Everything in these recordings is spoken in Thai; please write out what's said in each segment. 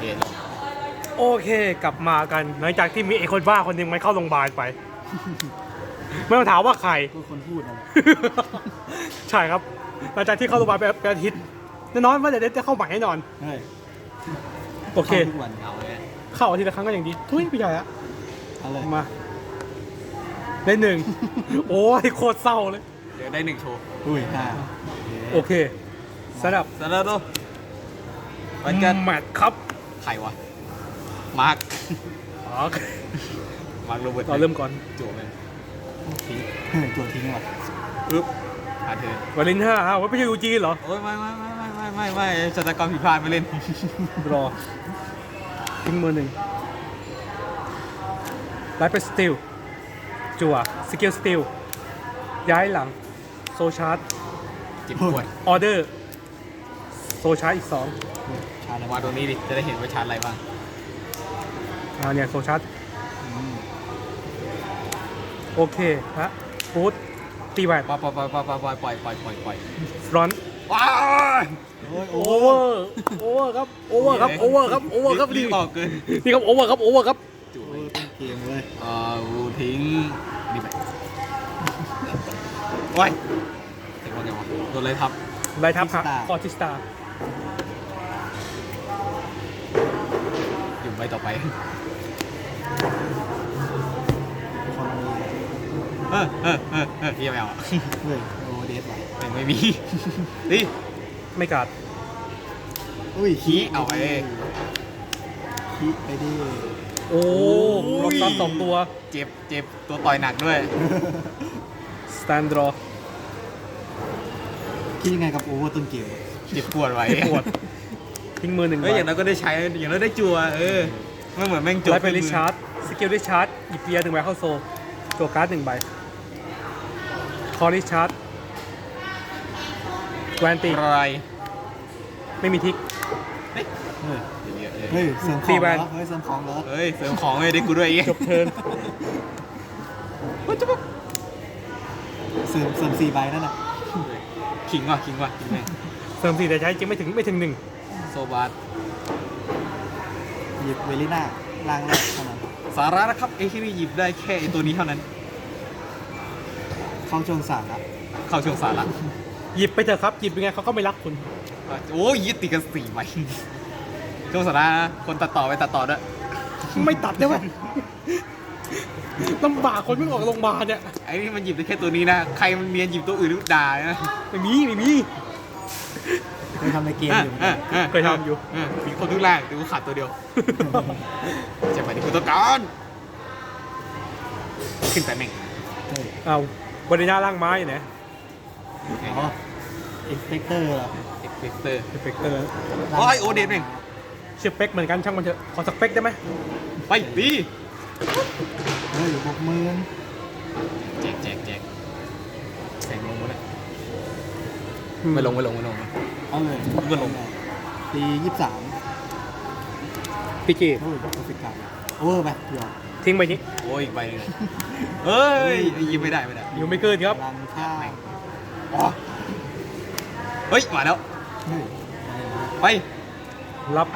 เอ็นโอเคกลับมากันหลังจากที่มีไอ้คนบ้าคนหนึ่งมันเข้าโรงพยาบาลไป ไม่ต้องถามว่าใครก็คนพูดนะใช่ครับหลังจากที่เข้าโรงพยาบาลไปเป็นอาทิตย์แน่นอนว่าเดี๋ยวจะเข้าใหม่แน่นอนเฮ้ยโอเค ข้าทุกวันเอาเลยเข้าอาทิตย์ละครั้งก็ยังดีทุยพี่ใหญ่อะเอาเลยมาได้หนึ่ง โอ้ยโคตรเศร้าเลย เดี๋ยวได้หนึ่งโชว์อุ้ยห้าโอเคสำหรับซาลาโดมันจะแมตช์ครับใครวะ มาร์ค อ๋อมาร์คโรเบิร์ตเราเริ่มก่อนจั่วมันทิ้งเฮ้ยตัวทิ้งว่ะปึ๊บผ่านเทิร์นวาเลนห้าอ้าวไม่ใช่ยูจีเหรอ โอ้ยไม่ไม่ไม่ไม่ไม่ไม่ไม่ชะตากรรมผิดพลาดไม่เล่น รอ ทิ้งมือหนึ่งไลฟ์เป็นสติลจั่วสกิลสติลย้ายหลัง โซชาร์จิบปวดออเดอร์ โซชาร์อีกสอง ชาแล้วมาตรงนี้ดิ จะได้เห็นว่าชาร์จอะไรบ้างอ่าเนี่ยโซชาร์อืมโอเคฮะฟูดตีแหวนปล่อยปล่อยปล่อยปล่อยปล่อยปล่อยปล่อยปล่อยปล่อยฟรอนว้าวโอ้ยโอโอ้เวอร์โอเวอร์ครับโอเวอร์ครับโอเวอร์ครับโอเวอร์ครับรีนี่บออกเกินนี่ครับโอเวอร์ครับโอเวอร์ครับจู่โอ้ยเป็นเกมเลยเอ่อวูทิ้งดีไปโอ้ยเห็นว่าไงวะโดนอะไรทับไลทับฮะคอร์ติสตาอยู่ ใบต่อไปคนมีเออเออเออเออเยี่ยมไม่เอาอะเฮ้ยโอเดสว่ะไม่ไม่มีดิไม่กัดอุ้ยขี้เอาไปขี้ไปดิโอ้รถซ้ำสองตัวเจ็บเจ็บตัวต่อยหนักด้วย สแตนดรอคิดยังไงกับโอเวอร์ต้นเกมเจ็บปวดไว้ ปวด ทิ้งมือหนึ่งเฮ้ยอย่างน้อยก็ได้ใช้อย่างน้อยได้จัวเออไม่เหมือนแม่งจัวไลฟ์เป็นริชาร์ดสกิลริชาร์ดหยิบเปียร์หนึ่งใบเข้าโซตัวการ์ดหนึ่งใบคอริชาร์ดแวนตีอะไรไม่มีทิกเฮ้ยเยอะๆเฮ้ยเสริมขตีองแวเหรนอเฮ้ยเสริมของเหรอเฮ้ยเสริมของเลยได้กูด้วยอีกจบเทิร์นเสริมเสริมสี่ใบนั่นแหละขิงว่ะขิงว่ะขิงแม่งเสริมสี่แต่ใช้จริงไม่ถึงไม่ถึงหนึ่ง โซบาสหยิบเวลิน่าล่างแรกเท่านั้นสาระนะครับไอ้ที่นี่หยิบได้แค่ไอ้ตัวนี้เท่านั้นเข้าช่วงสามละเข้าช่วงสาระหยิบไปเถอะครับ หยิบยังไงเขาก็ไม่รักคุณ โอ้ยยึดติดกันสี่ใบช่วงสาระนะคนตัดต่อไปตัดต่อด้วยไม่ตัดได้ไหมลำบากคนเพิ่งออกโรงพยาบาลเนี่ยไอ้นี่มันหยิบได้แค่ตัวนี้นะ ใครมันเรียนหยิบตัวอื่นด่านะไม่มี ไม่มี เคยทำในเกมอยู่อะอะเคยทำอยู่เมีคนทุกแรกแต่กูขาดตัวเดียวใช่ไหมที่กูต้องการขึ้นแต่แม่งเฮ้ยเอาบริณาล่างไม้อยู่ไหนอ๋อเอ็กเ c กเตอร์เหรอเอ็กเฟกเตอร์เอฟเฟกเตอร์โอ้ยโอเดนแม่งชื่อเป็กเหมือนกันช่างมันเถอะขอสักเป็กได้ไหมไปดีเฮ้ยบกมือแจกแจกแจกแสงลงมาเลยไม่ลงไม่ลงไม่ลง เอาเลยก็ลงตียี่สิบสามพี่จีโอ้ยโอฟิกาโอเวอร์ไปหยอกทิ้งไปนี้โอ้ยอีกใบหนึงเลยเฮ้ยยิงไม่ได้ไม่ได้อยู่ไม่เกินครับพลังค่าอ๋อเฮ้ยมาแล้วเฮ้ยไปรับ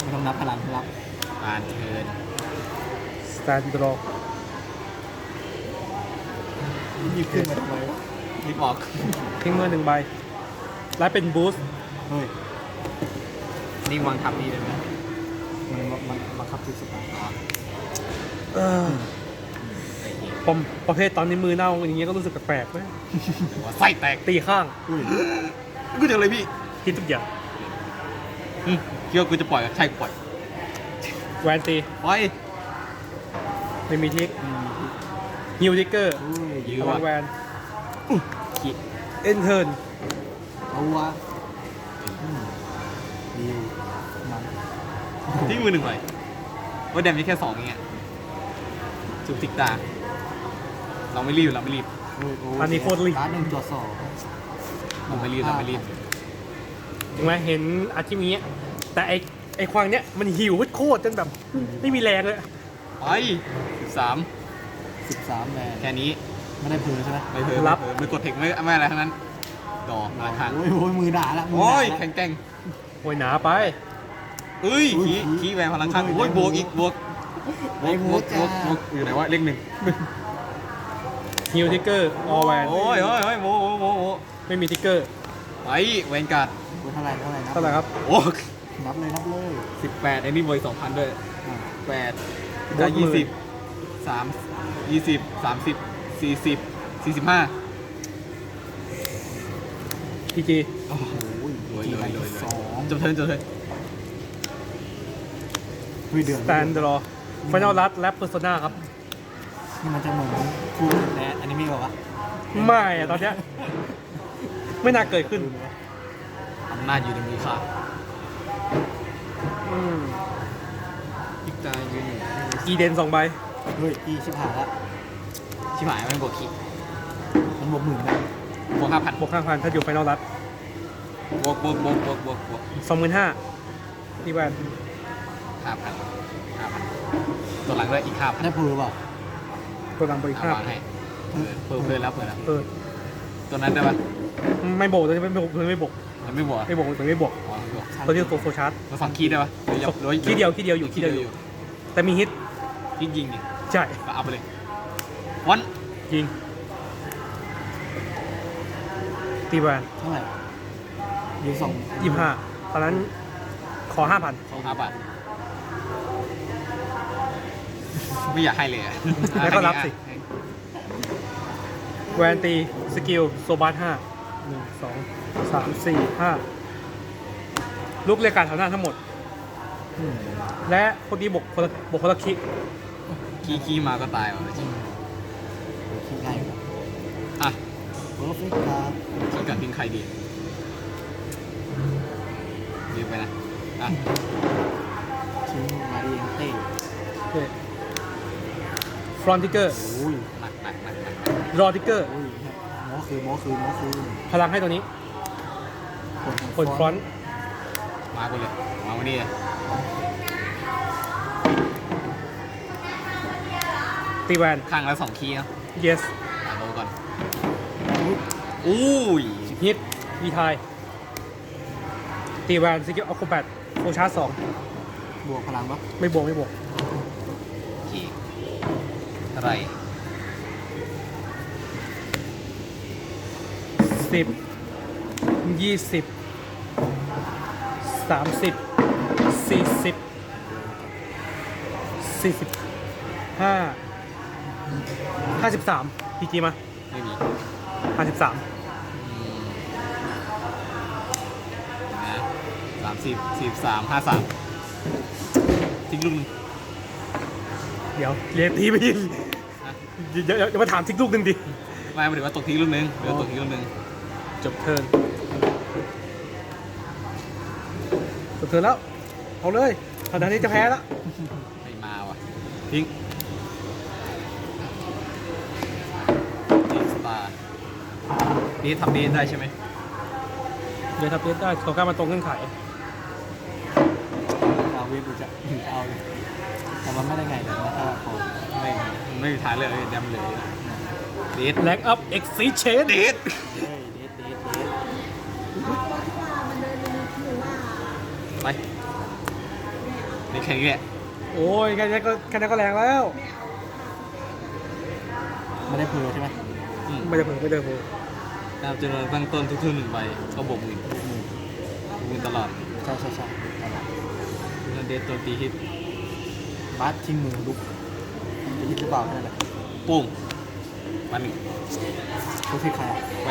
ไม่ต้องนับพลังรับอ่านเทินสแตนดรอหยิบขึ้นมาทำไมวะรีบออกทิ้งมือหนึ่งใบ และเป็นบูสต์เฮ้ยนี่วางทับนี่ได้ไหมมันมันบังคับทุกสตาร์อ๋อเออไอ้เหี้ยผมประเภทตอนนี้มือเน่าอย่างเงี้ยก็รู้สึกแปลกๆไหมหรือว่าไส้แตกตีข้างอุ้ยกูจะเลยพี่คิดทุกอย่างอืมคิดว่ากูจะปล่อยใช่กูปล่อยแวนตีปล่อยไม่มีทิกอืมฮิวทิกเกอร์อุ้ยยื้พอลัว่ะงแวนขี้เอ็นเทิร์น เอาวะอืมดีลมันทิ้งมือหนึ่งหน่อยว่าแดมมีแค่สองอย่างเงี้ยจุกติกตา เราไม่รีบเราไม่รีบโอ้ยโอ้ยอันนี้โคตรลีการ์ดหนึ่งตัวสองเราไม่รีบเราไม่รีบถูกไหมเห็นอาชิมิอะแต่ไอไอควางเนี้ยมันหิวโคตรจนแบบ ไม่มีแรงเลยไปสามสิบสามแมนแค่นี้ไม่ได้เพลใช่ไหมไม่เพิ่มไม่เพิ่มไม่กดเทคไม่ไม่อะไรทั้งนั้น ดอกราคาโอ้ยโอ้ยมือด่าละมือโอ้ด่ายละ แข็งแกร่งโอ้ยหนาไป เอ้ยขี้ขี้แหวนพลังข้างโอ้ยบวกอีกบวกบวกบวกบวกบวกอยู่ไหนวะเลขหนึ่งฮิวทิกเกอร์ ออแวน โอ้ยโอ้ยโอ้ยโมโมโมโมไม่มีทิกเกอร์ไปแวนการ์ดโอ้เท่าไหร่เท่าไหร่นับเท่าไหร่ครับ โอ้นับเลยนับเลยสิบแปดไอ้นี่บวยสองพันด้วยอ่าแปดบได้วกหมื่ยี่นสิบสามยี่สิบสามสิบสี่สิบสี่สิบห้า พีจีโอ้โหรวยจีรไรวยรวยสองจบเทิร์นจบเทิร์นเฮ้ยเดือดสแตนดรอฟ i น a ลรัดและเพอร์โซนาครับ นี่มันจะเหมือนคู่แต่อันนี้มีแบบว่าไม่อะตอนเนี้ย ไม่น่าเกิดขึ้นอำนาจอยู่ในมือข้าอืมพิกตายืนอยู่อีเดนสองใบ เฮ้ยอีชิบหายละชิบหายไม่บวกขี้มันบวกหมื่นนะ บวกห้าพันบวกห้าพันถ้าอยู่ไฟนอลรัดบวกบวกบวกบวกบวกบวกสองหมื่นห้าที่แวนห้าพันห้าพันตัวหลังด้วยอีกห้าพันได้พูหรือเปล่าตัวกลางบริเอาค่าวางให้เปิดเปิดแล้วเปิดแล้วเออตัวนั้นได้ปะไม่โบกตัวนี้ไม่โบกตัวนี้ไม่โบกมันไม่บวกไม่โบกตัวนี้ไม่โบกอ๋อไม่บวกตัวที่ตัวโซชาร์จมาสองคีย์ได้ปะหรือยังหรือคีย์เดียวคีย์เดียวอยู่คีย์เดียวอยู่แต่มีฮิตคีย์ยิงนี่ใช่ก็เอาไปเลยวันยิง ตีแวนเท่าไหร่ยืนสองยี่ห้าตอนนั้นขอห้าพันสองห้าบาทไม่อยากให้เลยอะแล้วก็รับสิ แวนตีสกิลโซบาร์ห้าหนึ่งสองสามสี่ห้าลูกเรียกการแถวหน้าทั้งหมด อืมและคนนี้บวกคนละบวกคนละคิกคีย์คีย์มาก็ตายว่ะจริงคิดง่ายกว่าอะ เพอร์เฟกต์ครับคีย์กับทิ้งใครดียืมไปนะอะทิ้งมาดีเอ็นเต้ฟรอนติเกอร์โอ้ยหนักหนักหนักหนักรอติเกอร์โอ้ยโม้คือโม้คือโม้คือพลังให้ตัวนี้ผลผลฟรอนต์มากูเลยมาวันนี้เลยตีแวนข้างละสองคีย์เนาะ yes อะโลก่อน อุ๊ยอุ้ยฮิตวีทายตีแวนสกิลออคูแบทโฟชาร์สองบวกพลังปะไม่บวกไม่บวกโอเคอะไรสิบยี่สิบสามสิบสี่สิบสี่สิบห้าห้าสิบสามพีจีมาไม่มีห้าสิบสาม อืมนะสามสิบสี่สิบสามห้าสามทิ้งลูกหนึงเดี๋ยวเรียนตีไปยิงนะเดี๋ยวเดี๋ยวเดี๋ยวมาถามทิกลูกหนึ่งดิ ไม่หมายถึงว่าตกทิ้งลูกหนึงเหลือตกทิ้งลูกหนึงจบเทิร์นจบเทิร์นแล้ว เอาเลยตอนนี้จะแพ้แล้วไม่มาว่ะ ทิ้งทิ้งสตาร์นี่ทำนี้ได้ใช่ไหม เดี๋ยวทับเล่นได้เขากล้ามาตรงเงื่อนไขเอาเวฟดูจะเอาเลยแต่มันไม่ได้ไงเลยนะถ้าพอไม่ไม่มีทางเลยดมเลยเดทแลกอัพเอ็กซิเชนเดทเดทเดทเดทไปนี่แค่งนี้แหละโอ้ยแค่นี้ก็แค่นี้ก็แรงแล้วไม่ได้เพลใช่ไหมอืมไม่ได้เพิ่งไม่ได้เพิ่งดาวจำนวนตั้งต้นทุกๆหนึ่งใบก็บวกหมื่นอืมบวกหมื่นตลอดใช่ใช่ใช่ เดทตัวตีฮิตบัสทิ้งมือลุกจะยิดหรือเปล่าแค่นั้นแหละปุ้งมาหนึ่งก็คือใครอะแหว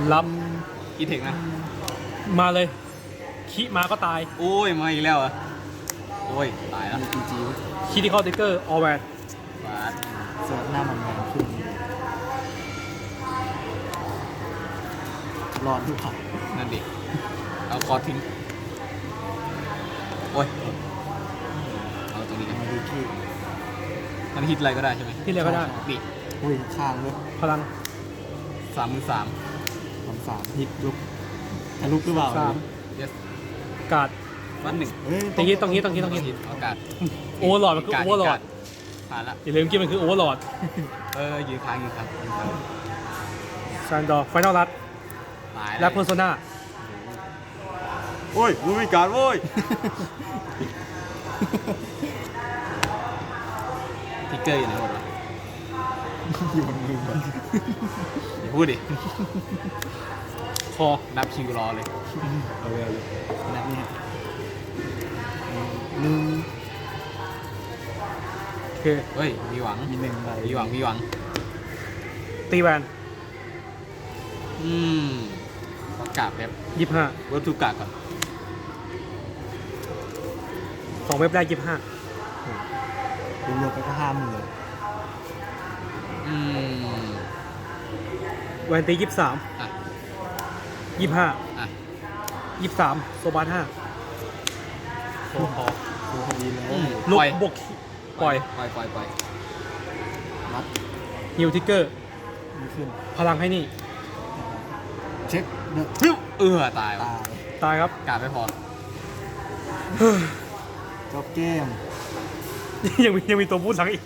นลอีเทคนะำมาเลยคิมาก็ตายโอ้ย มาอีกแล้วเหรอะโอ้ย ตายแล้วมีจีจีคิที่เข้าติ๊กเกอร์ออแวนบาสเสิร์ฟหน้ามันแรงขึ้นรอดดูค่ะนั่นดิเอาคอร์สทิ้ง โอ้ยเอาตรงนี้นะมาดูที่มันฮิตอะไรก็ได้ใช่ไหมที่เรียกก็ได้นี่อุ้ยข้างด้วยพลังสามมือสามสามสามฮิตลุกจะลุกหรือเปล่าสามเยสการ์ดวันหนึ่งเฮ้ยตรงนี้ตรงนี้ตรงนี้ตรงนี้ฮิตอากาศโอเวอร์หลอดมันคือการโอเวอร์หลอดผ่านละ อย่าลืมกินมันคือโอเวอร์หลอดเออยืนค้างยืนค้างยืนค้างซันดอร์ไฟนอลรัดตายและเพอร์โซนา โอ้ยมูมีการดโว้ยทิกเกอร์อยู่ไหนหมดวะอยู่บนมือหมดอย่าพูดดิ คอ นับคิวรอเลย เอาเลยเอาเลยนับนี่ฮะหนึ่งโอเคเฮ้ย มีหวัง มีหนึ่งใบมีหวัง มีหวัง ตีแวนอืมต้องกราบแป๊บยี่ห้าเวิร์บทูกราบก่อน สองเว็บได้ยี่ห้ารวมๆไปก็ห้าหมื่นอืมแวนตียี่สามอะยี่ห้าอะยี่สามโซบาห้าโชว์คอดูพอดีเลยอืมลูกปล่อยบวกปล่อยปล่อยปล่อยปล่อยรับฮิวทิกเกอร์มีขึ้น พลังให้นี่ เช็คเนอะฟิวเออตายวะตายตายครับกราบไม่พอ จบเกม ยังมียังมีตัวบูทหลังอีก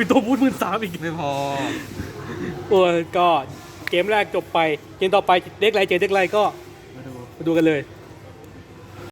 มีตัวบูทหมื่นสามอีกไม่พอ โอ้ยก็เกมแรกจบไป เกมต่อไปเด็กไรเจอเด็กไรก็มาดู มาดูกันเลยม